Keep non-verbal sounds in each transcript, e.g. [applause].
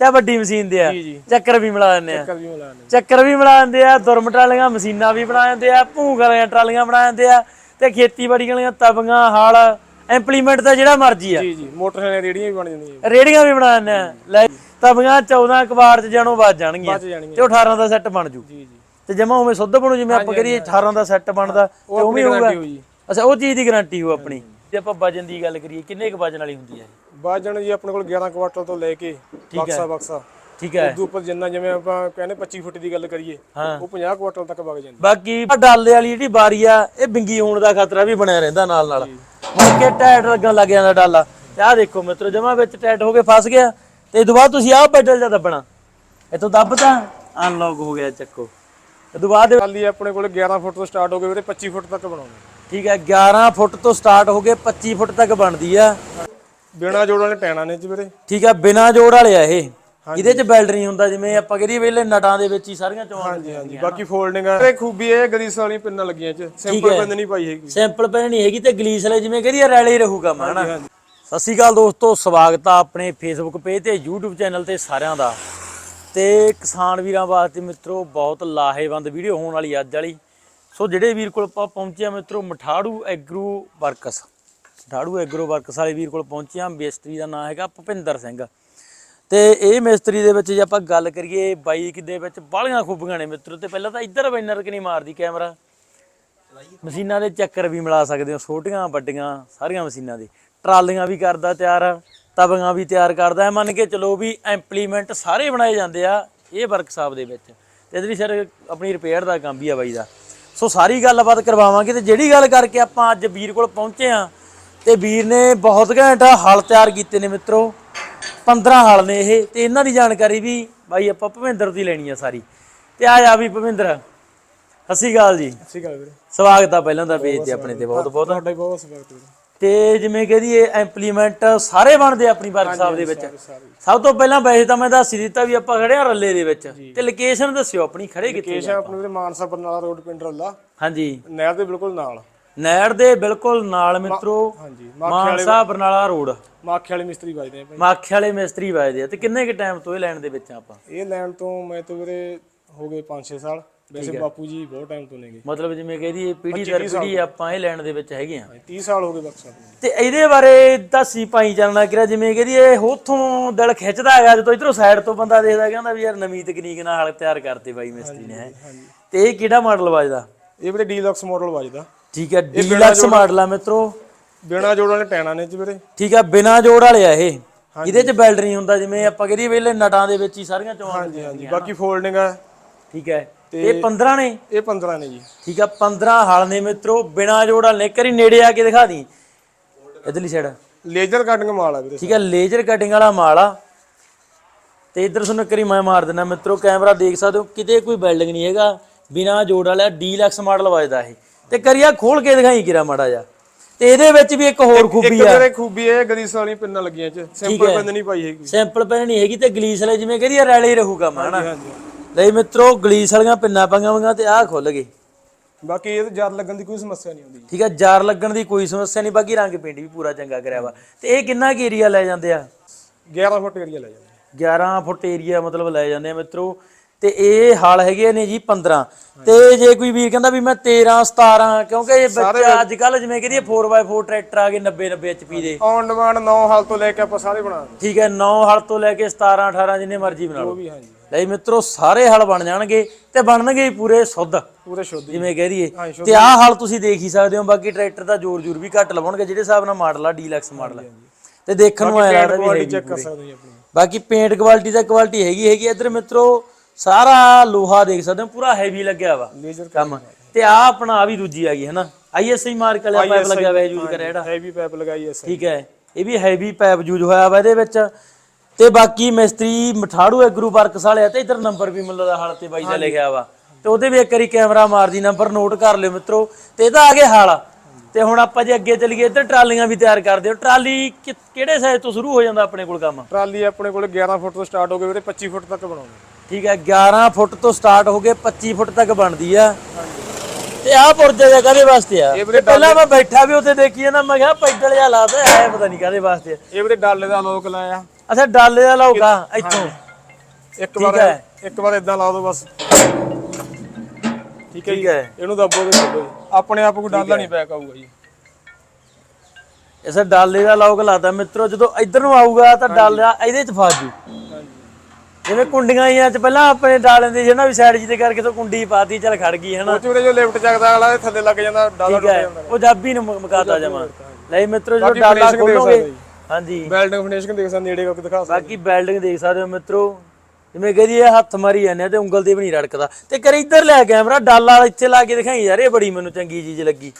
ਤੇ ਆਹ ਵੱਡੀ ਮਸ਼ੀਨ ਦੇ ਆ ਜੀ, ਜੀ। ਚੱਕਰ ਵੀ ਮਿਲਾ ਦਿੰਦੇ ਆ। ਚੱਕਰ ਵੀ ਮਿਲਾ ਨੇ ਚੱਕਰ ਵੀ ਬਣਾ ਦਿੰਦੇ ਆ ਦੁਰਮ ਟਰਾਲੀਆਂ ਮਸ਼ੀਨਾਂ ਵੀ ਬਣਾ ਦਿੰਦੇ ਆ ਭੂੰਗ ਵਾਲੀਆਂ ਟਰਾਲੀਆਂ ਬਣਾ ਦਿੰਦੇ ਆ ਤੇ ਖੇਤੀਬਾੜੀ ਵਾਲੀਆਂ ਤਵੀਆਂ ਹਲ ਇੰਪਲੀਮੈਂਟ ਦਾ ਜਿਹੜਾ ਮਰਜ਼ੀ ਆ। ਜੀ ਜੀ ਮੋਟਰਸਾਈਕਲ ਰੇੜੀਆਂ ਵੀ ਬਣ ਜਾਂਦੀਆਂ ਰੇੜੀਆਂ ਵੀ ਬਣਾ ਦਿੰਦੇ ਆ। ਲੈ ਤਵੀਆਂ 14 ਕਬਾੜ ਚ ਜਾਣੋ ਵੱਜ ਜਾਣਗੀਆਂ। ਬਚ ਜਾਣਗੀਆਂ। ਤੇ ਉਹ 18 ਦਾ ਸੈੱਟ ਬਣ ਜੂ। ਜੀ ਜੀ। ਤੇ ਜਮਾ ਉਵੇਂ ਸੁੱਧ ਬਣੂ ਜਿਵੇਂ ਆਪਾਂ ਕਰੀਏ 18 ਦਾ ਸੈੱਟ ਬਣਦਾ ਤੇ ਉਹ ਹੋਊਗਾ। ਗਾਰੰਟੀ ਜੀ? ਅੱਛਾ ਉਹ ਚੀਜ਼ ਦੀ ਗਾਰੰਟੀ ਹੋ ਆਪਣੀ। ਜੇ ਆਪਾਂ ਵਜਨ ਦੀ ਗੱਲ ਕਰੀਏ ਕਿੰਨੇ ਕੁ ਵਜਨ ਵਾਲੀ ਹੁੰਦੀ ਹੈ? ਬਾਜਣ ਜੀ ਆਪਣੇ ਕੋਲ 11 ਕੁਆਟਲ ਤੋਂ ਲੈ ਕੇ ਬਕਸਾ ਬਕਸਾ। ਠੀਕ ਹੈ। ਉਦੋਂ ਉੱਪਰ ਜਿੰਨਾ ਜਿਵੇਂ ਆਪਾਂ ਕਹਿੰਦੇ 25 ਫੁੱਟ ਦੀ ਗੱਲ ਕਰੀਏ ਹਾਂ। ਉਹ 50 ਕੁਆਟਲ ਤੱਕ ਵਗ ਜਾਂਦੀ। ਬਾਕੀ ਡਾਲੇ ਵਾਲੀ ਜਿਹੜੀ ਬਾਰੀ ਆ ਇਹ ਬਿੰਗੀ ਹੋਣ ਦਾ ਖਤਰਾ ਵੀ ਬਣਿਆ ਰਹਿੰਦਾ ਨਾਲ ਨਾਲ। ਮੁੜ ਕੇ ਟਾਇਟ ਲੱਗਣ ਲੱਗ ਜਾਂਦਾ ਡਾਲਾ। ਤੇ ਆਹ ਦੇਖੋ ਮਿੱਤਰੋ ਜਮਾ ਵਿੱਚ ਟਾਇਟ ਹੋ ਕੇ ਫਸ ਗਿਆ। ਤੇ ਇਹ ਤੋਂ ਬਾਅਦ ਤੁਸੀਂ ਆਹ ਪੈਡਲ ਜਾਂ ਦੱਬਣਾ। ਇਤੋਂ ਦੱਬਤਾ ਅਨਲੌਕ ਹੋ ਗਿਆ ਚੱਕੋ। ਇਹ ਤੋਂ ਬਾਅਦ ਟਰਾਲੀ ਆਪਣੇ ਕੋਲ 11 ਫੁੱਟ ਤੋਂ ਸਟਾਰਟ ਹੋ ਕੇ ਵੀਰੇ 25 ਫੁੱਟ ਤੱਕ ਬਣਾਉਂਦੇ। ਠੀਕ ਹੈ 11 ਫੁੱਟ ਤੋਂ ਸਟਾਰਟ ਹੋ ਕੇ 25 ਫੁੱਟ ਤੱਕ ਬਣਦੀ ਆ। ਬਿਨਾ ਜੋੜਾਂ ਨੇ ਟੈਣਾ ਨੇ ਜੀ ਵੀਰੇ। ਠੀਕ ਹੈ ਬਿਨਾ ਜੋੜ ਵਾਲੇ ਆ ਇਹ। ਇਹਦੇ ਚ ਬੈਲਟ ਨਹੀਂ ਹੁੰਦਾ ਜਿਵੇਂ ਆਪਾਂ ਕਰੀਏ ਵੇਲੇ ਨਟਾਂ ਦੇ ਵਿੱਚ ਹੀ ਸਾਰੀਆਂ ਚੋਆਂ ਹਾਂਜੀ ਹਾਂਜੀ। ਬਾਕੀ ਫੋਲਡਿੰਗ ਆ। ਖੂਬੀ ਇਹ ਗਰੀਸ ਵਾਲੀ ਪਿੰਨਾਂ ਲੱਗੀਆਂ ਚ। ਸਿੰਪਲ ਪਿੰਨ ਨਹੀਂ ਪਾਈ ਹੈਗੀ। ਸਿੰਪਲ ਪੈਨ ਨਹੀਂ ਹੈਗੀ ਤੇ ਗਲੀਸ ਵਾਲੇ ਜਿਵੇਂ ਕਰੀਏ ਰੈਲੇ ਹੀ ਰਹੂਗਾ ਮੈਂ ਹਨਾ। ਸਤਿ ਸ਼੍ਰੀ ਅਕਾਲ ਦੋਸਤੋ ਸਵਾਗਤ ਆ ਆਪਣੇ ਫੇਸਬੁੱਕ ਪੇਜ ਤੇ YouTube ਚੈਨਲ ਤੇ ਸਾਰਿਆਂ ਦਾ। ਤੇ ਕਿਸਾਨ ਵੀਰਾਂ ਵਾਸਤੇ ਮਿੱਤਰੋ ਬਹੁਤ ਲਾਹੇਵੰਦ ਵੀਡੀਓ ਹੋਣ ਵਾਲੀ ਅੱਜ ਵਾਲੀ। ਸੋ ਜਿਹੜੇ ਵੀਰ ਕੋਲ ਆਪਾਂ ਪਹੁੰਚੇ ਆ ਮਿੱਤਰੋ, Matharu Agro Works. Matharu Agro Works ਵਾਲੇ ਵੀਰ ਕੋਲ ਪਹੁੰਚਿਆ ਮਿਸਤਰੀ ਦਾ ਨਾਮ ਹੈਗਾ ਭੁਪਿੰਦਰ ਸਿੰਘ। ਤੇ ਇਹ ਮਿਸਤਰੀ ਦੇ ਵਿੱਚ ਜੇ ਆਪਾਂ ਗੱਲ ਕਰੀਏ, ਬਾਈਕ ਦੇ ਵਿੱਚ ਬਾਹਲੀਆਂ ਖੂਬੀਆਂ ਨੇ ਮਿੱਤਰੋ। ਤੇ ਪਹਿਲਾਂ ਤਾਂ ਇੱਧਰ ਬੈਨਰ ਕਿ ਨਹੀਂ ਮਾਰਦੀ ਕੈਮਰਾ? ਮਸ਼ੀਨਾਂ ਦੇ ਚੱਕਰ ਵੀ ਮਿਲਾ ਸਕਦੇ ਹੋ, ਛੋਟੀਆਂ, ਵੱਡੀਆਂ, ਸਾਰੀਆਂ ਮਸ਼ੀਨਾਂ ਦੇ। ਟਰਾਲੀਆਂ ਵੀ ਕਰਦਾ ਤਿਆਰ, ਤਵੀਆਂ ਵੀ ਤਿਆਰ ਕਰਦਾ ਮੰਨ ਕੇ ਚਲੋ ਵੀ ਇੰਪਲੀਮੈਂਟ ਸਾਰੇ ਬਣਾਏ ਜਾਂਦੇ ਆ ਇਹ ਵਰਕਸ਼ਾਪ ਦੇ ਵਿੱਚ। ਤੇ ਇਹਦੇ ਲਈ ਸਰ ਆਪਣੀ ਰਿਪੇਅਰ ਦਾ ਕੰਮ ਵੀ ਆ ਬਾਈ ਦਾ। ਸੋ ਸਾਰੀ ਗੱਲਬਾਤ ਕਰਵਾਵਾਂਗੇ ਤੇ ਜਿਹੜੀ ਗੱਲ ਕਰਕੇ ਆਪਾਂ ਅੱਜ ਵੀਰ ਕੋਲ ਪਹੁੰਚੇ ਆ ਤੇ ਵੀਰ ਨੇ ਬਹੁਤ ਘੈਂਟ ਹਲ ਤਿਆਰ ਕੀਤੇ ਨੇ ਮਿੱਤਰੋ। 15 ਹਲ ਨੇ ਇਹ ਤੇ ਇਹਨਾਂ ਦੀ ਜਾਣਕਾਰੀ ਵੀ ਬਾਈ ਆਪਾਂ ਭਵਿੰਦਰ ਦੀ ਲੈਣੀ ਆ ਸਾਰੀ। ਤੇ ਆ ਜਾ ਵੀ ਭਵਿੰਦਰ ਸਤਿ ਸ਼੍ਰੀ ਅਕਾਲ ਜੀ। ਸਹੀ ਗੱਲ ਵੀਰੇ। ਸਵਾਗਤ ਆ ਪਹਿਲਾਂ ਦਾ ਪੇਜ ਤੇ ਆਪਣੇ ਤੇ ਬਹੁਤ ਬਹੁਤ ਤੁਹਾਡਾ ਬਹੁਤ ਸਵਾਗਤ ਵੀਰੇ। ਤੇ ਜਿਵੇਂ ਕਹਦੀ ਇਹ ਇੰਪਲੀਮੈਂਟ ਸਾਰੇ ਬਣਦੇ ਆ ਆਪਣੀ ਵਰਕਸ਼ਾਪ ਦੇ ਵਿੱਚ। ਸਭ ਤੋਂ ਪਹਿਲਾਂ ਵੈਸੇ ਤਾਂ ਮੈਂ ਦੱਸ ਹੀ ਦਿੱਤਾ ਵੀ ਆਪਾਂ ਖੜੇ ਆ ਰੱਲੇ ਦੇ ਵਿੱਚ। ਤੇ ਲੋਕੇਸ਼ਨ ਦੱਸਿਓ ਆਪਣੀ ਖੜੇ ਕਿੱਥੇ ਕੇਸ਼ ਆ ਆਪਣੇ ਵੀਰੇ ਮਾਨਸਾ ਬਰਨਾਲਾ ਰੋਡ ਪਿੰਡ ਰੱਲਾ। ਹਾਂਜੀ। ਨਹਿਰ ਦੇ ਬਿਲਕੁਲ ਨਾਲ। ਨਹਿਰ ਦੇ ਬਿਲਕੁਲ ਨਾਲ ਮਿੱਤਰੋ। ਹਾਂਜੀ ਮਾਨਸਾ ਬਰਨਾਲਾ ਰੋਡ ਮਾਖੇ ਵਾਲੇ ਮਿਸਤਰੀ ਵੱਜਦੇ ਆ ਭਾਈ। ਮਾਖੇ ਵਾਲੇ ਮਿਸਤਰੀ ਵੱਜਦੇ ਆ। ਤੇ ਕਿੰਨੇ ਕੁ ਟਾਈਮ ਤੋਂ ਇਹ ਲੈਣ ਦੇ ਵਿੱਚ ਆਪਾਂ? ਇਹ ਲੈਣ ਤੋਂ ਮੈਂ ਤੋਂ ਵੀਰੇ ਹੋ ਗਏ 5-6 ਸਾਲ। ਵੈਸੇ ਬਾਪੂ ਜੀ ਬਹੁਤ ਟਾਈਮ ਤੋਂ ਨੇਗੇ। ਮਤਲਬ ਜਿਵੇਂ ਕਹਦੀ ਇਹ ਪੀੜੀ ਦਰ ਪੀੜੀ ਆਪਾਂ ਇਹ ਲੈਣ ਦੇ ਵਿੱਚ ਹੈਗੇ ਆ 30 ਸਾਲ ਹੋ ਗਏ ਬਕਸਾ ਨੂੰ। ਤੇ ਇਹਦੇ ਬਾਰੇ ਦੱਸੀ ਪਾਈ ਚੱਲਣਾ ਕਿਰਾ ਜਿਵੇਂ ਕਹਦੀ ਇਹ ਉਥੋਂ ਦਿਲ ਖਿੱਚਦਾ ਹੈਗਾ ਜਦੋਂ ਇਧਰੋਂ ਸਾਈਡ ਤੋਂ ਬੰਦਾ ਦੇਖਦਾ ਕਹਿੰਦਾ ਵੀ ਯਾਰ ਨਵੀਂ ਤਕਨੀਕ ਨਾਲ ਹਲ ਤਿਆਰ ਕਰਤੇ ਬਾਈ ਮਿਸਤਰੀ ਨੇ ਹੈਂ। ਤੇ ਇਹ ਕਿਹੜਾ ਮਾਡਲ ਵੱਜਦਾ? ਇਹ ਵੀਰੇ ਡੀਲਕਸ ਮਾਡਲ ਵੱਜਦਾ। ਠੀਕ ਹੈ ਡੀਲਕਸ ਮਾਡਲ ਆ ਮਿੱਤਰੋ। ਬਿਨਾ ਜੋੜਾਂ ਨੇ ਟੈਣਾ ਨੇ ਜੀ ਵੀਰੇ। ਠੀਕ ਹੈ ਬਿਨਾ ਜੋੜ ਵਾਲੇ ਆ ਇਹ। ਇਹਦੇ ਚ ਬੈਲਟ ਨਹੀਂ ਹੁੰਦਾ ਜਿਵੇਂ ਆਪਾਂ ਕਰੀਏ ਵੇਲੇ ਨਟਾਂ ਦੇ ਵਿੱਚ ਹੀ ਸਾਰੀਆਂ ਚੋਆਂ ਹਾਂਜੀ ਹਾਂਜੀ। ਬਾਕੀ ਫੋਲਡਿੰਗ ਆ। ਠੀਕ ਹੈ। ਇਹ 15 ਨੇ? ਇਹ 15 ਨੇ ਜੀ। ਠੀਕ ਹੈ 15 ਹਲ ਨੇ ਮਿੱਤਰੋ ਬਿਨਾ ਜੋੜ ਵਾਲੇ ਕਰੀ ਨੇੜੇ ਆ ਕੇ ਦਿਖਾ ਦੀ। ਇਧਰਲੀ ਸਾਈਡ ਲੇਜ਼ਰ ਕਟਿੰਗ ਮਾਲ ਆ ਵੀਰੇ ਠੀਕ ਹੈ ਲੇਜ਼ਰ ਕਟਿੰਗ ਵਾਲਾ ਮਾਲ ਆ। ਤੇ ਇਧਰ ਤੁਹਾਨੂੰ ਕਰੀ ਮੈਂ ਮਾਰ ਦਿੰਦਾ ਮਿੱਤਰੋ ਕੈਮਰਾ ਦੇਖ ਸਕਦੇ ਹੋ ਕਿਤੇ ਕੋਈ ਬਿਲਡਿੰਗ ਨਹੀਂ ਹੈਗਾ। ਬਿਨਾ ਜੋੜ ਵਾਲਾ ਡੀਲਕਸ ਮਾਡਲ ਵੱਜਦਾ ਇਹ। ਤੇ ਕਰੀਆ ਖੋਲ ਕੇ ਦਿਖਾਈ ਕਿਰਾ ਮਾੜਾ ਜਾ ਤੇ ਇਹਦੇ ਵਿੱਚ ਵੀ ਇੱਕ ਹੋਰ ਇੱਕ ਖੂਬੀ ਆ। ਵੀਰੇ ਖੂਬੀ ਇਹ ਗਰੀਸ ਵਾਲੀਆਂ ਪਿੰਨਾਂ ਲੱਗੀਆਂ ਚ। ਸਿੰਪਲ ਪਿੰਨ ਨਹੀਂ ਪਾਈ ਹੈਗੀ। ਸਿੰਪਲ ਪੈਨ ਨਹੀਂ ਹੈਗੀ ਤੇ ਗਲੀਸ ਵਾਲੇ ਜਿਵੇਂ ਕਰੀਏ ਰੈਲੇ ਰਹੂਗਾ ਮਾਣਾ ਲਈ ਮਿੱਤਰੋ ਗਲੀਸ ਵਾਲੀਆਂ ਪਿੰਨਾਂ ਪੰਗਾਂ ਪੰਗਾਂ ਤੇ ਆਹ ਖੁੱਲ ਗਏ ਬਾਕੀ ਇਹ ਜਰ ਲੱਗਣ ਦੀ ਕੋਈ ਸਮੱਸਿਆ ਨਹੀਂ ਆਉਂਦੀ। ਠੀਕ ਹੈ ਜਾਰ ਲੱਗਣ ਦੀ ਕੋਈ ਸਮੱਸਿਆ ਨਹੀਂ ਬਾਕੀ ਰੰਗ ਪੇਂਟ ਵੀ ਪੂਰਾ ਚੰਗਾ ਕਰਿਆ ਵਾ। ਤੇ ਇਹ ਕਿੰਨਾ ਕੁ ਏਰੀਆ ਲੈ ਜਾਂਦੇ ਆ? 11 ਫੁੱਟ ਏਰੀਆ ਲੈ ਜਾਂਦੇ 11 ਫੁੱਟ ਏਰੀਆ ਮਤਲਬ ਲੈ ਜਾਂਦੇ ਆ ਮਿੱਤਰੋ। ਤੇ ਇਹ ਹਲ ਹੈਗੇ ਨੇ ਜੀ 15 ਤੇ ਜੇ ਕੋਈ ਵੀਰ ਕਹਿੰਦਾ ਵੀ ਮੈਂ 13 17 ਕਿਉਂਕਿ ਇਹ ਬੱਚਾ ਅੱਜ ਕੱਲ ਜਿਵੇਂ ਕਹਿੰਦੀ 4x4 ਟਰੈਕਟਰ ਆ ਗਏ 90 90 HP ਦੇ। ਔਨ ਡਿਮਾਂਡ 9 ਹਾਲ ਤੋਂ ਲੈ ਕੇ ਆਪਾਂ ਸਾਰੇ ਬਣਾ ਠੀਕ ਹੈ 9 ਹਲ ਤੋਂ ਲੈ ਕੇ 17 18 ਜਿੰਨੇ ਮਰਜ਼ੀ ਬਣਾ ਉਹ ਲਓ ਵੀ ਹਾਂਜੀ। ਲਈ ਮਿੱਤਰੋ ਸਾਰੇ ਹਲ ਬਣ ਜਾਣਗੇ ਤੇ ਬਣਨਗੇ ਪੂਰੇ ਸੁੱਧ। ਪੂਰੇ ਸ਼ੁੱਧ ਜਿਵੇਂ ਕਹਿ ਸ਼ੁੱਧ ਤੇ ਆਹ ਹਾਲ ਤੁਸੀਂ ਦੇਖ ਹੀ ਸਕਦੇ ਹੋ ਬਾਕੀ ਟਰੈਕਟਰ ਦਾ ਜ਼ੋਰ ਜ਼ੋਰ ਵੀ ਘੱਟ ਲਵਾਉਣਗੇ ਜਿਹੜੇ ਹਿਸਾਬ ਨਾਲ ਮਾਡਲ ਆ ਡੀਲਕਸ ਮਾਡਲ ਤੇ ਦੇਖਣ ਨੂੰ ਆਇਆ ਵੀ ਬਾਕੀ ਪੇਂਟ ਕੁਆਲਿਟੀ ਦਾ ਕੁਆਲਿਟੀ ਹੈਗੀ ਹੈਗੀ ਇੱਧਰ ਮਿੱਤਰੋ ਸਾਰਾ ਲੋਹਾ ਦੇਖ ਸਕਦੇ ਹੋ ਪੂਰਾ ਹੈਵੀ ਲੱਗਿਆ ਵਾ। ਲੇਜ਼ਰ ਕੰਮ। ਤੇ ਆ ਆਪਣਾ ਆ ਵੀ ਦੂਜੀ ਆ ਗਈ ਹੈ ਨਾ? ਆਈਐਸਆਈ ਮਾਰਕ ਵਾਲਾ ਪਾਈਪ ਲੱਗਿਆ ਹੋਇਆ ਯੂਜ਼ ਕਰਿਆ ਜਿਹੜਾ। ਹੈਵੀ ਪਾਈਪ ਲਗਾਈ ਐ ਸਰ ਠੀਕ ਹੈ। ਇਹ ਵੀ ਹੈਵੀ ਪਾਈਪ ਯੂਜ਼ ਹੋਇਆ ਵਾ ਇਹਦੇ ਵਿੱਚ। ਤੇ ਬਾਕੀ ਮਿਸਤਰੀ ਮਠਾੜੂ ਐਗਰੂ ਵਰਕਸ ਵਾਲੇ ਆ ਤੇ ਇਧਰ ਨੰਬਰ ਵੀ ਮੁੱਲ ਦਾ ਹਾਲ ਤੇ ਬਾਈ ਦਾ ਲਿਖਿਆ ਵਾ। ਤੇ ਉਹਦੇ ਵੀ ਇੱਕ ਵਾਰੀ ਕੈਮਰਾ ਮਾਰਦੀ ਨੰਬਰ ਨੋਟ ਕਰ ਲਿਓ ਮਿੱਤਰੋ। ਤੇ ਇਹਦਾ ਆ ਗਿਆ ਹਾਲ। ਤੇ ਹੁਣ ਆਪਾਂ ਜੇ ਅੱਗੇ ਚੱਲੀਏ ਇੱਧਰ ਟਰਾਲੀਆਂ ਵੀ ਤਿਆਰ ਕਰਦੇ ਹੋ। ਟਰਾਲੀ ਕਿਹੜੇ ਸਾਈਜ਼ ਤੋਂ ਸ਼ੁਰੂ ਹੋ ਜਾਂਦਾ ਆਪਣੇ ਕੋਲ ਕੰਮ? ਟਰਾਲੀ ਆਪਣੇ ਕੋਲ 11 ਫੁੱਟ ਤੋਂ ਸਟਾਰਟ ਹੋ ਕੇ ਵੀਰੇ 25 ਫੁੱਟ ਤੱਕ ਬਣਾਉਂਦੇ। ਠੀਕ ਹੈ 11 ਫੁੱਟ ਤੋਂ ਸਟਾਰਟ ਹੋ ਕੇ 25 ਫੁੱਟ ਤੱਕ ਬਣਦੀ ਆ। ਤੇ ਆਹ ਪੁਰਜਾ ਜਿਹਾ ਕਾਦੇ ਵਾਸਤੇ ਆ? ਇਹ ਵੀਰੇ ਤੇ ਪਹਿਲਾਂ ਮੈਂ ਬੈਠਾ ਵੀ ਉੱਥੇ ਦੇਖੀ ਨਾ ਮੈਂ ਕਿਹਾ ਪੈਦਲ ਜਿਹਾ ਲਾਦਾ ਐ ਪਤਾ ਨਹੀਂ ਕਾਦੇ ਵਾਸਤੇ ਆ। ਇਹ ਵੀਰੇ ਡਾਲੇ ਦਾ ਲੋਕ ਲਾਇਆ। ਅੱਛਾ ਡਾਲੇ ਦਾ ਲੌਕਾ ਇੱਥੋਂ। ਇੱਕ ਵਾਰ ਹੈ। ਇੱਕ ਵਾਰ ਇਦਾਂ ਲਾ ਦਿਓ ਬਸ। ਠੀਕ ਹੈ ਜੀ। ਠੀਕ ਹੈ। ਇਹਨੂੰ ਦੱਬੋ ਤੇ ਛੱਡੋ ਜੀ। ਆਪਣੇ ਆਪ ਕੋਈ ਡਾਲਾ ਨਹੀਂ ਬੈਕ ਆਊਗਾ ਜੀ। ਇਸੇ ਡਾਲੇ ਦਾ ਲੋਕ ਲਾਤਾ। ਮਿੱਤਰੋ ਜਦੋਂ ਇੱਧਰ ਨੂੰ ਆਊਗਾ ਤਾਂ ਡਾਲਾ ਇਹਦੇ ਚ ਫਸ ਜੂ। ਹਾਂਜੀ ਜਿਵੇਂ ਕੁੰਡੀਆਂ ਹੀ ਆ ਚ ਪਹਿਲਾਂ ਆਪਣੇ ਡਾਲੇ ਦੇ ਜਿਹੜਾ ਵੀ ਸਾਈਡ ਜਿਹਦੇ ਕਰਕੇ ਤੋਂ ਕੁੰਡੀ ਪਾਤੀ ਚੱਲ ਖੜ ਗਈ ਹਨਾ? ਉਹ ਚ ਵੀਰੇ ਜੋ ਲਿਫਟ ਚੱਕਦਾ ਅਗਲਾ ਇਹ ਥੱਲੇ ਲੱਗ ਜਾਂਦਾ ਡਾਲਾ ਟੁੱਟ ਜਾਂਦਾ। ਉਹ ਜਾਬੀ ਨੂੰ ਮੁਕਾਤਾ ਜਮਾ। ਲੈ ਮਿੱਤਰੋ ਬਾਕੀ ਡਾਲਾ ਖੋਲੋਗੇ ਜੀ। ਹਾਂਜੀ। ਵੈਲਡਿੰਗ ਫਿਨਿਸ਼ਿੰਗ ਦੇਖ ਸਕਦੇ ਨੇੜੇ ਕਰਕੇ ਦਿਖਾ ਸਕਦੇ। ਬਾਕੀ ਬਿਲਡਿੰਗ ਦੇਖ ਸਕਦੇ ਹੋ ਮਿੱਤਰੋ। ਜਿਵੇਂ ਕਹਦੀ ਇਹ ਹੱਥ ਮਾਰੀ ਜਾਂਦੇ ਆ ਤੇ ਉਂਗਲ ਤੇ ਵੀ ਨਹੀਂ ਰੜਕਦਾ। ਤੇ ਕਰ ਇੱਧਰ ਲਿਆ ਕੈਮਰਾ ਡਾਲਾ ਇੱਥੇ ਲਾ ਕੇ ਦਿਖਾਈ ਯਾਰ ਇਹ ਬੜੀ ਮੈਨੂੰ ਚੰਗੀ ਚੀਜ਼ ਲੱਗੀ।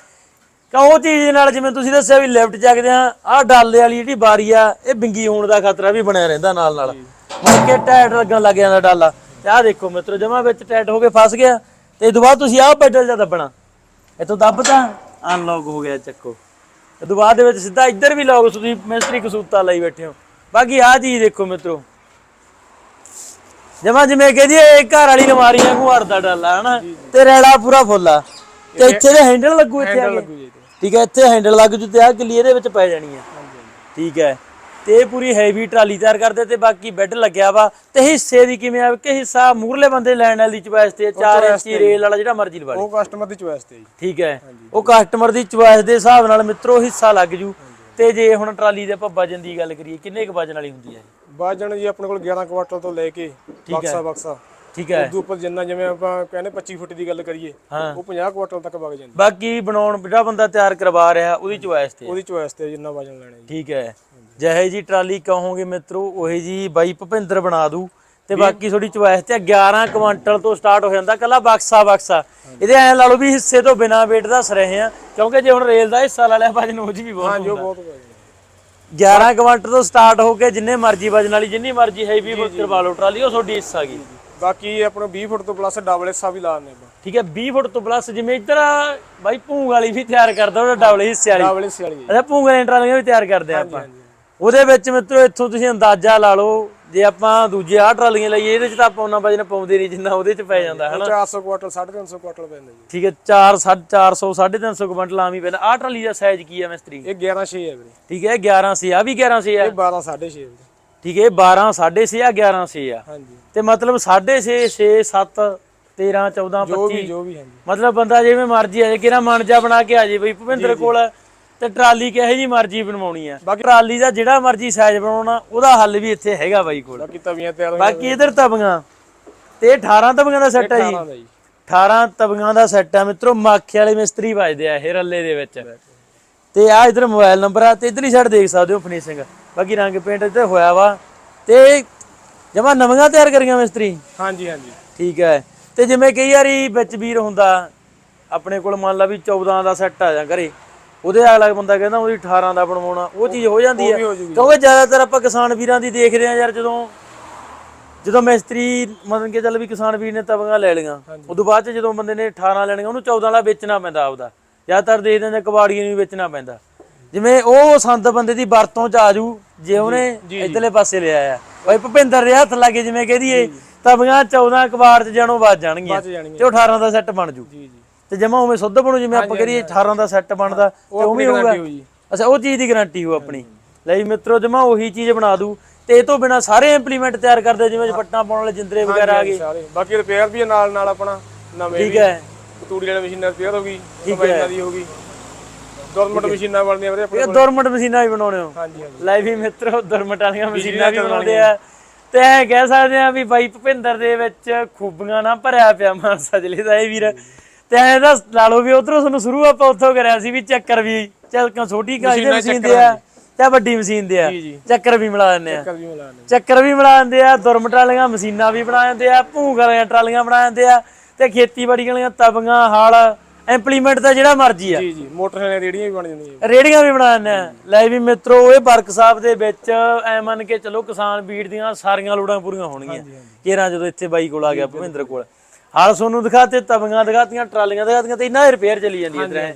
ਕਿਉਂ ਚੀਜ਼ ਨਾਲ ਜਿਵੇਂ ਤੁਸੀਂ ਦੱਸਿਆ ਵੀ ਲੈਫਟ ਚੱਕਦੇ ਆ ਆਹ ਡਾਲੇ ਵਾਲੀ ਜਿਹੜੀ ਬਾਰੀ ਆ ਇਹ ਬਿੰਗੀ ਹੋਣ ਦਾ ਖਤਰਾ ਵੀ ਬਣਿਆ ਰਹਿੰਦਾ ਨਾਲ ਨਾਲ ਮੁੜ ਕੇ ਟਾਇਟ ਲੱਗਣ ਲੱਗ ਜਾਂਦਾ ਡਾਲਾ। ਤੇ ਆਹ ਦੇਖੋ ਮਿੱਤਰੋ ਜਮਾ ਵਿੱਚ ਟਾਇਟ ਹੋ ਕੇ ਫਸ ਗਿਆ। ਤੇ ਇਹ ਤੋਂ ਬਾਅਦ ਤੁਸੀਂ ਆਹ ਬੈਡਲ ਜਾਂ ਦੱਬਣਾ। ਇੱਥੋਂ ਦੱਬਤਾ ਅਨਲੌਕ ਹੋ ਗਿਆ ਚੱਕੋ। ਇਹ ਤੋਂ ਬਾਅਦ ਦੇ ਵਿੱਚ ਸਿੱਧਾ ਇੱਧਰ ਵੀ ਲੌਕ ਤੁਸੀਂ ਮਿਸਤਰੀ ਕਸੂਤਾ ਲਈ ਬੈਠੇ ਹੋ। ਬਾਕੀ ਆਹ ਚੀਜ਼ ਦੇਖੋ ਮਿੱਤਰੋ। ਜਮਾ ਜਿਵੇਂ ਕਹਦੀ ਇਹ ਘਰ ਵਾਲੀ ਅਲਮਾਰੀ ਵਾਂਗੂ ਅੜਦਾ ਡਾਲਾ ਹਨਾ? ਤੇ ਰੈਲਾ ਪੂਰਾ ਫੁੱਲ ਆ। ਤੇ ਇੱਥੇ ਦੇ ਹੈਂਡਲ ਲੱਗੂ ਇੱਥੇ ਆ ਕੇ। ਠੀਕ ਹੈ ਇੱਥੇ ਹੈਂਡਲ ਲੱਗ ਜੂ ਤੇ ਆ ਕਿੱਲੀ ਇਹਦੇ ਵਿੱਚ ਪੈ ਜਾਣੀ ਆ। ਠੀਕ ਹੈ ਤੇ ਇਹ ਪੂਰੀ ਹੈਵੀ ਟਰਾਲੀ ਤਿਆਰ ਕਰਦੇ ਤੇ ਬਾਕੀ ਬੈੱਡ ਲੱਗਿਆ ਵਾ। ਤੇ ਹਿੱਸੇ ਦੀ ਕਿਵੇਂ ਆ? ਕਿ ਹਿੱਸਾ ਮੂਰਲੇ ਬੰਦੇ ਲੈਣ ਵਾਲੀ ਚੁਆਇਸ ਤੇ 4 ਇੰਚੀ ਰੇਲ ਵਾਲਾ ਜਿਹੜਾ ਮਰਜ਼ੀ ਲਵਾ ਉਹ ਕਸਟਮਰ ਦੀ ਚੁਆਇਸ ਤੇ ਜੀ। ਠੀਕ ਹੈ। ਉਹ ਕਸਟਮਰ ਦੀ ਚੁਆਇਸ ਦੇ ਹਿਸਾਬ ਨਾਲ ਮਿੱਤਰੋ ਹਿੱਸਾ ਲੱਗ ਜੂ। ਤੇ ਜੇ ਹੁਣ ਟਰਾਲੀ ਦੇ ਆਪਾਂ ਵਜਨ ਦੀ ਗੱਲ ਕਰੀਏ ਕਿੰਨੇ ਕੁ ਵਜਨ ਵਾਲੀ ਹੁੰਦੀ ਹੈ? ਬਾਜਣ ਜੀ ਆਪਣੇ ਕੋਲ 11 ਕੁਆਟਰ ਤੋਂ ਲੈ ਕੇ ਬਕਸਾ ਬਕਸਾ ਠੀਕ ਹੈ। ਉਦੋਂ ਉੱਪਰ ਜਿੰਨਾ ਜਿਵੇਂ ਆਪਾਂ ਕਹਿੰਦੇ 25 ਫੁੱਟ ਦੀ ਗੱਲ ਕਰੀਏ ਉਹ 50 ਕੁਆਟਰ ਤੱਕ ਵਗ ਜਾਂਦੀ ਬਾਕੀ ਬਣਾਉਣ ਜਿਹੜਾ ਬੰਦਾ ਤਿਆਰ ਕਰਵਾ ਰਿਹਾ ਉਹਦੀ ਚੁਆਇਸ ਤੇ। ਉਹਦੀ ਚੁਆਇਸ ਤੇ ਜਿੰਨਾ ਵਜਨ ਲੈਣਾ ਜੀ। ਠੀਕ ਹੈ। ਜਿਹੇ ਜੀ ਟਰਾਲੀ ਕਹੋਗੇ ਮਿੱਤਰੋ ਉਹੇ ਜੀ ਬਾਈ ਭੁਪਿੰਦਰ ਬਣਾ ਦੂ। ਤੇ ਬਾਕੀ ਥੋੜੀ ਚੁਆਇਸ ਤੇ 11 ਕੁਆਂਟਲ ਤੋਂ ਸਟਾਰਟ ਹੋ ਜਾਂਦਾ ਕੱਲਾ ਬਕਸਾ ਬਕਸਾ। ਇਹਦੇ ਐ ਲਾ ਲਓ ਵੀ ਹਿੱਸੇ ਤੋਂ ਬਿਨਾ weight ਦੱਸ ਰਹੇ ਆ ਕਿਉਂਕਿ ਜੇ ਹੁਣ ਰੇਲ ਦਾ ਹਿੱਸਾ ਲਾ ਲਿਆ ਵਜਨ ਉਹ 'ਚ ਵੀ ਬਹੁਤ ਹਾਂਜੀ ਉਹ। ਬਹੁਤ ਵਜਨ 11 ਕੁਆਂਟਲ ਤੋਂ ਸਟਾਰਟ ਹੋ ਕੇ ਜਿੰਨੇ ਮਰਜ਼ੀ ਵਜਨ ਵਾਲੀ ਜਿੰਨੀ ਮਰਜ਼ੀ ਹੈਵੀ ਕਰਵਾ ਲਓ ਟਰਾਲੀ ਉਹ ਤੁਹਾਡੀ ਹਿੱਸਾ ਗਈ ਬਾਕੀ ਆਪਣੇ 20 ਫੁੱਟ ਤੋਂ ਪਲੱਸ ਡਬਲ ਹਿੱਸਾ ਵੀ ਲਾ ਦਿੰਦੇ ਆਪਾਂ। ਠੀਕ ਹੈ 20 ਫੁੱਟ ਤੋਂ ਪਲੱਸ ਜਿਵੇਂ ਇੱਧਰ ਬਾਈ ਭੂੰਗ ਵਾਲੀ ਵੀ ਤਿਆਰ ਕਰਦਾ ਉਹ ਡਬਲ ਹਿੱਸੇ ਵਾਲੀ। ਡਬਲ ਹਿੱਸੇ ਵਾਲੀ ਹੈ। ਅੱਛਾ ਭੂੰਗ ਵਾਲੀਆਂ ਟਰਾਲੀਆਂ ਵੀ ਤਿਆਰ ਕਰਦੇ ਆ ਆਪਾਂ। ਉਹਦੇ ਵਿੱਚ ਮਿੱਤਰੋ ਇੱਥੋਂ ਤੁਸੀਂ ਅੰਦਾਜ਼ਾ ਲਾ ਲਓ ਜੇ ਆਪਾਂ ਦੂਜੇ ਆਹ ਟਰਾਲੀਆਂ ਲਈਏ ਇਹਦੇ 'ਚ ਤਾਂ ਆਪਾਂ ਉਹਨਾਂ ਵਜਨ ਪਾਉਂਦੇ ਨਹੀਂ ਜਿੰਨਾ ਉਹਦੇ 'ਚ ਪੈ ਜਾਂਦਾ ਹਨਾ? 400 ਕੁਆਟਰ 350 ਕੁਆਟਰ ਪੈਂਦਾ ਜੀ। ਠੀਕ ਹੈ 4 400 350 ਕੁਇੰਟਲ ਆਮ ਹੀ ਪੈਂਦਾ। ਆਹ ਟਰਾਲੀ ਦਾ ਸਾਈਜ਼ ਕੀ ਹੈ ਮਿਸਤਰੀ? ਇਹ 11 6 ਹੈ ਵੀਰੇ। ਠੀਕ ਹੈ 11 ਸੀ ਆ ਵੀ 11 ਸੀ ਆ ਇਹ 12 6.5 ਵੀਰੇ ਠੀਕ ਹੈ 12 6.5 ਆ 11 ਸੀ ਆ? ਹਾਂਜੀ। ਤੇ ਮਤਲਬ 6.5 6 7 13 14 ਜੋ ਵੀ 25 ਜੋ ਵੀ ਹਾਂਜੀ। ਮਤਲਬ ਬੰਦਾ ਜਿਵੇਂ ਮਰਜ਼ੀ ਆ ਜੇ ਕਿਹੜਾ ਮਨ ਜਾ ਬਣਾ ਕੇ ਆ ਜੇ ਬਈ ਭੁਪਿੰਦਰ ਕੋਲ ਤੇ ਟਰਾਲੀ ਕਿਹੋ ਜੀ ਮਰਜ਼ੀ ਬਣਵਾਉਣੀ ਆ। ਟਰਾਲੀ ਦਾ ਜਿਹੜਾ ਮਰਜ਼ੀ ਸਾਈਜ਼ ਬਣਾਉਣਾ ਉਹਦਾ ਹੱਲ ਵੀ ਇੱਥੇ ਹੈਗਾ ਬਾਈ ਕੋਲ। ਬਾਕੀ ਤਵੀਆਂ ਹੋਈਆਂ ਬਾਕੀ ਇਧਰ ਤਬੀਆਂ ਤੇ ਇਹ 18 ਤਬੀਆਂ ਦਾ ਸੈੱਟ ਹੈ ਜੀ। 18 ਦਾ ਜੀ। 18 ਤਬੀਆਂ ਦਾ ਸੈੱਟ ਹੈ ਮਿੱਤਰੋ ਮਾਖੇ ਵਾਲੇ ਮਿਸਤਰੀ ਵੱਜਦੇ ਆ ਇਹ ਰੱਲੇ ਦੇ ਵਿੱਚ। ਤੇ ਆ ਇਧਰ ਮੋਬਾਈਲ ਨੰਬਰ ਆ ਤੇ ਇਧਰਲੀ ਸਾਈਡ ਦੇਖ ਸਕਦੇ ਹੋ ਫਿਨਿਸ਼ਿੰਗ ਬਾਕੀ ਰੰਗ ਪੇਂਟ ਇੱਧਰ ਹੋਇਆ ਵਾ। ਤੇ ਜਮਾ ਨਵੀਆਂ ਤਿਆਰ ਕਰੀਆਂ ਮਿਸਤਰੀ? ਹਾਂਜੀ ਹਾਂਜੀ। ਠੀਕ ਹੈ। ਤੇ ਜਿਵੇਂ ਕਈ ਵਾਰੀ ਵਿੱਚ ਵੀਰ ਹੁੰਦਾ ਆਪਣੇ ਕੋਲ ਮੰਨ ਲਾ ਵੀ 14 ਦਾ ਸੈੱਟ ਆ ਜਾ ਘਰੇ ਉਹਦੇ ਅਗਲਾ ਬੰਦਾ ਕਹਿੰਦਾ ਉਹਦੀ 18 ਦਾ ਬਣਵਾਉਣਾ ਉਹ ਚੀਜ਼ ਹੋ ਜਾਂਦੀ ਹੈ। ਕਿਉਂਕਿ ਜ਼ਿਆਦਾਤਰ ਆਪਾਂ ਕਿਸਾਨ ਵੀਰਾਂ ਦੀ ਦੇਖਦੇ ਆ ਯਾਰ ਜਦੋਂ ਜਦੋਂ ਮਿਸਤਰੀ ਮੰਨ ਕੇ ਚੱਲ ਵੀ ਕਿਸਾਨ ਵੀਰ ਨੇ ਤਵੀਆਂ ਲੈ ਲਈਆਂ ਉਦੋਂ ਬਾਅਦ ਚ ਜਦੋਂ ਬੰਦੇ ਨੇ 18 ਲੈਣੀਆਂ ਉਹਨੂੰ 14 ਵਾਲਾ ਵੇਚਣਾ ਪੈਂਦਾ ਆਪਦਾ। ਜ਼ਿਆਦਾਤਰ ਦੇਖਦੇ ਨੇ ਕਬਾੜੀਆਂ ਨੂੰ ਵੀ ਵੇਚਣਾ ਪੈਂਦਾ। ਜਿਵੇਂ ਉਹ ਸੰਦ ਬੰਦੇ ਦੀ ਵਰਤੋਂ ਚ ਆਜੂ ਜੇ ਉਹਨੇ ਇਧਰਲੇ ਪਾਸੇ ਲਿਆ ਆ। ਬਈ ਭੁਪਿੰਦਰ ਦੇ ਹੱਥ ਲੱਗੇ ਜਿਵੇਂ ਕਹਦੀਏ ਤਵੀਆਂ 14 ਕਬਾੜ ਚ ਜਾਣੋ ਵੱਜ ਜਾਣਗੀਆਂ ਤੇ ਉਹ 18 ਦਾ ਸੈੱਟ ਬਣ ਜੂ। ਜੀ ਜੀ। ਤੇ ਜਮਾ ਉਵੇਂ ਸੁੱਧ ਬਣੂ ਜਿਵੇਂ ਆਪਾਂ ਕਰੀਏ 18 ਦਾ ਸੈੱਟ ਬਣਦਾ ਤੇ ਉਵੇਂ ਹੋਊਗਾ। ਜੀ। ਅੱਛਾ ਉਹ ਚੀਜ਼ ਦੀ ਗਾਰੰਟੀ ਹੋ ਆਪਣੀ। ਲਈ ਮਿੱਤਰੋ ਜਮਾ ਉਹੀ ਚੀਜ਼ ਬਣਾ ਦੂ ਤੇ ਇਹ ਤੋਂ ਬਿਨਾ ਸਾਰੇ ਇੰਪਲੀਮੈਂਟ ਤਿਆਰ ਕਰਦੇ ਜਿਵੇਂ ਪੱਟਾਂ ਪਾਉਣ ਵਾਲੇ ਜਿੰਦਰੇ ਵਗੈਰਾ ਆ ਗਏ। ਬਾਕੀ ਰਿਪੇਅਰ ਵੀ ਹੈ ਨਾਲ ਨਾਲ ਆਪਣਾ ਨਵੇਂ ਠੀਕ ਹੈ। ਤੂੜੀ ਵਾਲੀ ਮਸ਼ੀਨਾਂ ਰਿਪੇਅਰ ਹੋ ਗਈ ਕੰਬਾਈਨਾਂ ਦੀ ਹੋ ਗਈ। ਗਵਰਨਮੈਂਟ ਮਸ਼ੀਨਾਂ ਬਣਦੀਆਂ ਵੀਰੇ ਆਪਣੇ ਇਹ ਦੁਰਮਟ ਮਸ਼ੀਨਾਂ ਵੀ ਬਣਾਉਣੇ ਹੋ। ਹਾਂਜੀ ਹਾਂਜੀ। ਲੈ ਵੀ ਮਿੱਤਰੋ ਦੁਰਮਟ ਵਾਲੀਆਂ ਮਸ਼ੀਨਾਂ ਵੀ ਬਣਾਉਂਦੇ ਆ। ਤੇ ਐ ਕਹਿ ਸਕਦੇ ਆ ਵੀ ਬਾਈ ਭੁਪਿੰਦਰ ਦੇ ਵਿੱਚ ਖੂਬੀਆਂ ਨਾ ਭਰਿਆ ਪਿਆ ਮਾਨਸਾ ਜ਼ਿਲ੍ਹੇ ਦਾ ਇਹ ਵੀਰ। ਤੇ ਐ ਦਾ ਲਾ ਲਓ ਵੀ ਉਧਰੋਂ ਤੁਹਾਨੂੰ ਸ਼ੁਰੂ ਆਪਾਂ ਉੱਥੋਂ ਕਰਿਆ ਸੀ ਵੀ ਚੱਕਰ ਵੀ ਚੱਲ ਛੋਟੀ ਕਾਜ ਦੇ ਮਸ਼ੀਨ ਦੇ ਆ ਤੇ ਵੱਡੀ ਮਸ਼ੀਨ ਦੇ ਆ। ਚੱਕਰ ਵੀ ਮਿਲਾ ਦਿੰਦੇ ਆ। ਚੱਕਰ ਵੀ ਬਣਾ ਦਿੰਦੇ ਆ ਦੁਰਮਟ ਵਾਲੀਆਂ ਮਸ਼ੀਨਾਂ ਵੀ ਬਣਾ ਦਿੰਦੇ ਆ ਭੂੰਗ ਵਾਲੀਆਂ ਟਰਾਲੀਆਂ ਬਣਾ ਦਿੰਦੇ ਆ ਤੇ ਖੇਤੀਬਾੜੀ ਵਾਲੀਆਂ ਤਵੀਆਂ ਹਲ ਇੰਪਲੀਮੈਂਟ ਦਾ ਜਿਹੜਾ ਮਰਜ਼ੀ ਆ। ਜੀ ਜੀ ਮੋਟਰਸਾਈਕਲ ਰੇੜੀਆਂ ਵੀ ਬਣ ਜਾਂਦੀਆਂ ਰੇੜੀਆਂ ਵੀ ਬਣਾ ਦਿੰਦੇ ਆ। ਲੈ ਵੀ ਮਿੱਤਰੋ ਇਹ ਵਰਕਸ਼ਾਪ ਦੇ ਵਿੱਚ ਐ ਮੰਨ ਕੇ ਚਲੋ ਕਿਸਾਨ ਵੀਰ ਦੀਆਂ ਸਾਰੀਆਂ ਲੋੜਾਂ ਪੂਰੀਆਂ ਹੋਣਗੀਆਂ। ਕੇਰਾਂ ਜਦੋਂ ਇੱਥੇ ਬਾਈ ਕੋਲ ਆ ਗਿਆ ਭਵਿੰਦਰ ਕੋਲ। ਹਾਲ ਸੋਨੂੰ ਦਿਖਾਤੇ ਤਵੀਆਂ ਦਿਖਾਤੀਆਂ ਟਰਾਲੀਆਂ ਦਿਖਾਤੀਆਂ ਤੇ ਇਹਨਾਂ ਰਿਪੇਅਰ ਚੱਲੀ ਜਾਂਦੀ ਹੈ ਤਰ੍ਹਾਂ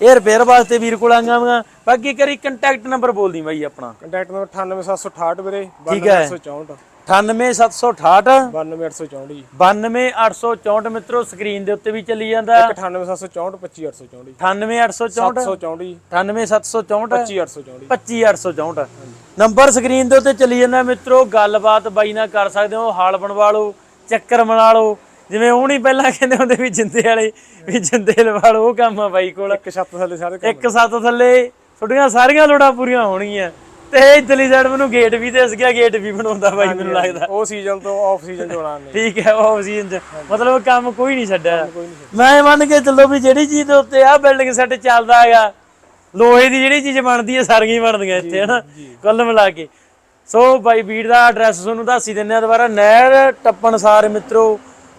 ਇਹ ਰਿਪੇਅਰ ਵਾਸਤੇ ਵੀਰ ਕੋਲ ਆਂਗਾ ਵਾਂ ਬਾਕੀ ਕਰੀ ਕੰਟੈਕਟ ਨੰਬਰ ਬੋਲਦੀ ਬਾਈ ਆਪਣਾ। ਕੰਟੈਕਟ ਨੰਬਰ 98768 ਵੀਰੇ ਠੀਕ ਹੈ। 92964 98768. 92864 92864 ਮਿੱਤਰੋ ਸਕਰੀਨ ਦੇ ਉੱਤੇ ਵੀ ਚੱਲੀ ਜਾਂਦਾ। 98764 25864 98864 764 98764 25864 25864 ਨੰਬਰ ਸਕਰੀਨ ਦੇ ਉੱਤੇ ਚੱਲੀ ਜਾਂਦਾ ਮਿੱਤਰੋ ਗੱਲਬਾਤ ਬਾਈ ਨਾਲ ਕਰ ਸਕਦੇ ਹੋ। ਹਾਲ ਬਣਵਾ ਲਓ ਚੱਕਰ ਬਣਾ ਲਓ। ਜਿਵੇਂ ਉਹ ਨਹੀਂ ਪਹਿਲਾਂ ਕਹਿੰਦੇ ਹੁੰਦੇ ਵੀ ਜਿੰਦੇ ਵਾਲੇ ਵੀ ਜਿੰਦੇ ਲਵਾ ਲਓ ਉਹ ਕੰਮ ਆ ਬਾਈ ਕੋਲ। ਇੱਕ ਛੱਤ ਥੱਲੇ ਸਾਰੇ ਇੱਕ ਸੱਤ ਥੱਲੇ ਤੁਹਾਡੀਆਂ ਸਾਰੀਆਂ ਲੋੜਾਂ ਪੂਰੀਆਂ ਹੋਣਗੀਆਂ। ਤੇ ਇਧਰਲੀ ਸਾਈਡ ਮੈਨੂੰ ਗੇਟ ਵੀ ਦਿਸ ਗਿਆ ਗੇਟ ਵੀ ਬਣਾਉਂਦਾ ਬਾਈ ਮੈਨੂੰ ਲੱਗਦਾ। ਉਹ ਸੀਜ਼ਨ ਤੋਂ ਆਫ ਸੀਜ਼ਨ ਚ [laughs] ਬਣਾਉਣ ਨੇ ਠੀਕ ਹੈ ਉਹ ਸੀਜ਼ਨ ਚ ਮਤਲਬ ਕੰਮ ਕੋਈ ਨਹੀਂ ਛੱਡਿਆ। ਮੈਂ ਮੰਨ ਕੇ ਚੱਲੋ ਵੀ ਜਿਹੜੀ ਚੀਜ਼ ਦੇ ਉੱਤੇ ਆ ਬਿਲਡਿੰਗ ਸੈੱਟ ਚੱਲਦਾ ਹੈਗਾ ਲੋਹੇ ਦੀ ਜਿਹੜੀ ਚੀਜ਼ ਬਣਦੀ ਹੈ ਸਾਰੀਆਂ ਬਣਦੀਆਂ ਇੱਥੇ ਹਨਾ? ਕੁੱਲ ਮਿਲਾ ਕੇ। ਸੋ ਬਾਈ ਵੀਰ ਦਾ ਐਡਰੈਸ ਤੁਹਾਨੂੰ ਦੱਸ ਹੀ ਦਿੰਨੇ ਆ ਦੁਬਾਰਾ। ਨਹਿਰ ਟੱਪਣ ਸਾਰ ਮਿੱਤਰੋ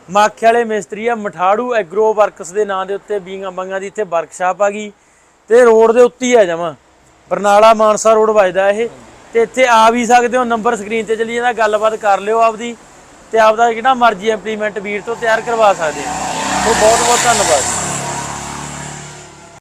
ਮਾਖੇ ਵਾਲੇ ਮਿਸਤਰੀ ਆ ਮਠਾੜੂ ਐਗਰੋ ਵਰਕਸ ਦੇ ਨਾਂ ਦੇ ਉੱਤੇ ਬੀਂਗਾ ਬੰਗਾ ਦੀ ਇੱਥੇ ਵਰਕਸ਼ਾਪ ਆ ਗਈ। ਤੇ ਰੋਡ ਦੇ ਉੱਤੇ ਹੀ ਆ ਜਾਵਾਂ। ਬਰਨਾਲਾ ਮਾਨਸਾ ਰੋਡ ਵੱਜਦਾ ਇਹ। ਤੇ ਇੱਥੇ ਆ ਵੀ ਸਕਦੇ ਹੋ, ਨੰਬਰ ਸਕਰੀਨ ਤੇ ਚਲੀ ਜਾਂਦਾ, ਗੱਲਬਾਤ ਕਰ ਲਿਓ ਆਪਦੀ। ਤੇ ਆਪਦਾ ਜਿਹੜਾ ਮਰਜ਼ੀ ਇੰਪਲੀਮੈਂਟ ਵੀਰ ਤੋਂ ਤਿਆਰ ਕਰਵਾ ਸਕਦੇ ਹੋ। ਬਹੁਤ ਬਹੁਤ ਧੰਨਵਾਦ।